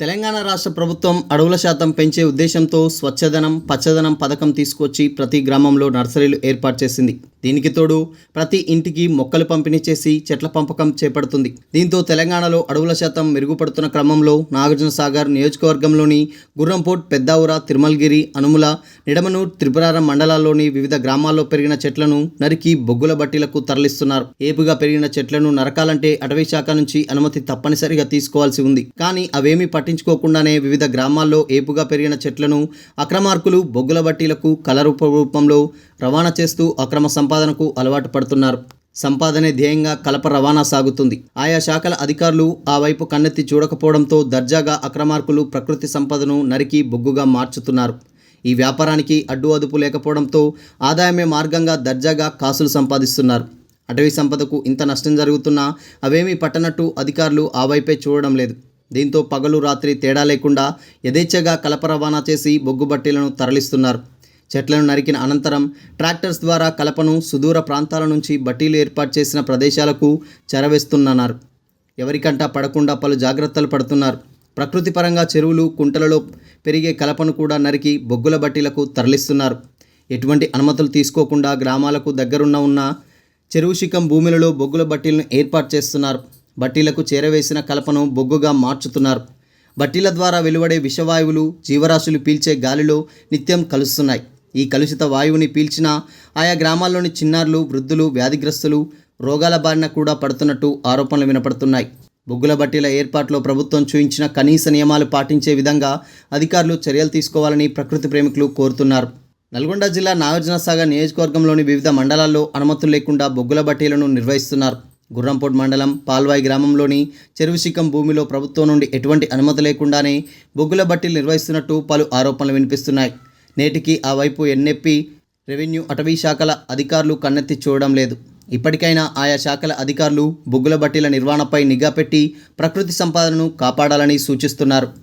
తెలంగాణ రాష్ట్ర ప్రభుత్వం అడవుల శాతం పెంచే ఉద్దేశంతో స్వచ్ఛదనం పచ్చదనం పథకం తీసుకొచ్చి ప్రతి గ్రామంలో నర్సరీలు ఏర్పాటు చేసింది. దీనికి తోడు ప్రతి ఇంటికి మొక్కలు పంపిణీ చేసి చెట్ల పంపకం చేపడుతుంది. దీంతో తెలంగాణలో అడవుల శాతం మెరుగుపడుతున్న క్రమంలో నాగార్జున సాగర్ నియోజకవర్గంలోని గుర్రంపోట్ పెద్దావుర తిరుమలగిరి అనుముల నిడమనూర్ త్రిపురారం మండలాల్లోని వివిధ గ్రామాల్లో పెరిగిన చెట్లను నరికి బొగ్గుల బట్టీలకు తరలిస్తున్నారు. ఏపుగా పెరిగిన చెట్లను నరకాలంటే అటవీ శాఖ నుంచి అనుమతి తప్పనిసరిగా తీసుకోవాల్సి ఉంది. కానీ అవేమీ పట్టించుకోకుండానే వివిధ గ్రామాల్లో ఏపుగా పెరిగిన చెట్లను అక్రమార్కులు బొగ్గుల బట్టీలకు కలరూప రూపంలో రవాణా చేస్తూ అక్రమ సంపాదనకు అలవాటు పడుతున్నారు. సంపాదనే ధ్యేయంగా కలప రవాణా సాగుతుంది. ఆయా శాఖల అధికారులు ఆ వైపు కన్నెత్తి చూడకపోవడంతో దర్జాగా అక్రమార్కులు ప్రకృతి సంపదను నరికి బొగ్గుగా మార్చుతున్నారు. ఈ వ్యాపారానికి అడ్డు అదుపు లేకపోవడంతో ఆదాయమే మార్గంగా దర్జాగా కాసులు సంపాదిస్తున్నారు. అటవీ సంపదకు ఇంత నష్టం జరుగుతున్నా అవేమీ పట్టనట్టు అధికారులు ఆ వైపే చూడడం లేదు. దీంతో పగలు రాత్రి తేడా లేకుండా యథేచ్ఛగా కలప రవాణా చేసి బొగ్గు బట్టీలను తరలిస్తున్నారు. చెట్లను నరికిన అనంతరం ట్రాక్టర్స్ ద్వారా కలపను సుదూర ప్రాంతాల నుంచి బట్టీలు ఏర్పాటు చేసిన ప్రదేశాలకు చెరవేస్తున్నారు ఎవరికంట పడకుండా పలు జాగ్రత్తలు పడుతున్నారు. ప్రకృతి పరంగా చెరువులు కుంటలలో పెరిగే కలపను కూడా నరికి బొగ్గుల బట్టీలకు తరలిస్తున్నారు. ఎటువంటి అనుమతులు తీసుకోకుండా గ్రామాలకు దగ్గరున్న ఉన్న చెరువు శిఖం భూములలో బొగ్గుల బట్టీలను ఏర్పాటు చేస్తున్నారు. బట్టీలకు చేరవేసిన కలపను బొగ్గుగా మార్చుతున్నారు. బట్టీల ద్వారా వెలువడే విషవాయువులు జీవరాశులు పీల్చే గాలిలో నిత్యం కలుస్తున్నాయి. ఈ కలుషిత వాయువుని పీల్చిన ఆయా గ్రామాల్లోని చిన్నారులు వృద్ధులు వ్యాధిగ్రస్తులు రోగాల బారిన కూడా పడుతున్నట్టు ఆరోపణలు వినపడుతున్నాయి. బొగ్గుల బట్టీల ఏర్పాట్లో ప్రభుత్వం చూయించిన కనీస నియమాలు పాటించే విధంగా అధికారులు చర్యలు తీసుకోవాలని ప్రకృతి ప్రేమికులు కోరుతున్నారు. నల్గొండ జిల్లా నాగార్జునసాగర్ నియోజకవర్గంలోని వివిధ మండలాల్లో అనుమతులు లేకుండా బొగ్గుల బట్టీలను నిర్వహిస్తున్నారు. గుర్రంపోట్ మండలం పాల్వాయి గ్రామంలోని చెరువుశిఖం భూమిలో ప్రభుత్వం నుండి ఎటువంటి అనుమతి లేకుండానే బొగ్గుల బట్టీలు నిర్వహిస్తున్నట్టు పలు ఆరోపణలు వినిపిస్తున్నాయి. నేటికి ఆ వైపు ఎన్నెప్పి రెవెన్యూ అటవీ శాఖల అధికారులు కన్నెత్తి చూడడం లేదు. ఇప్పటికైనా ఆయా శాఖల అధికారులు బొగ్గుల బట్టీల నిర్వహణపై నిఘా పెట్టి ప్రకృతి సంపాదనను కాపాడాలని సూచిస్తున్నారు.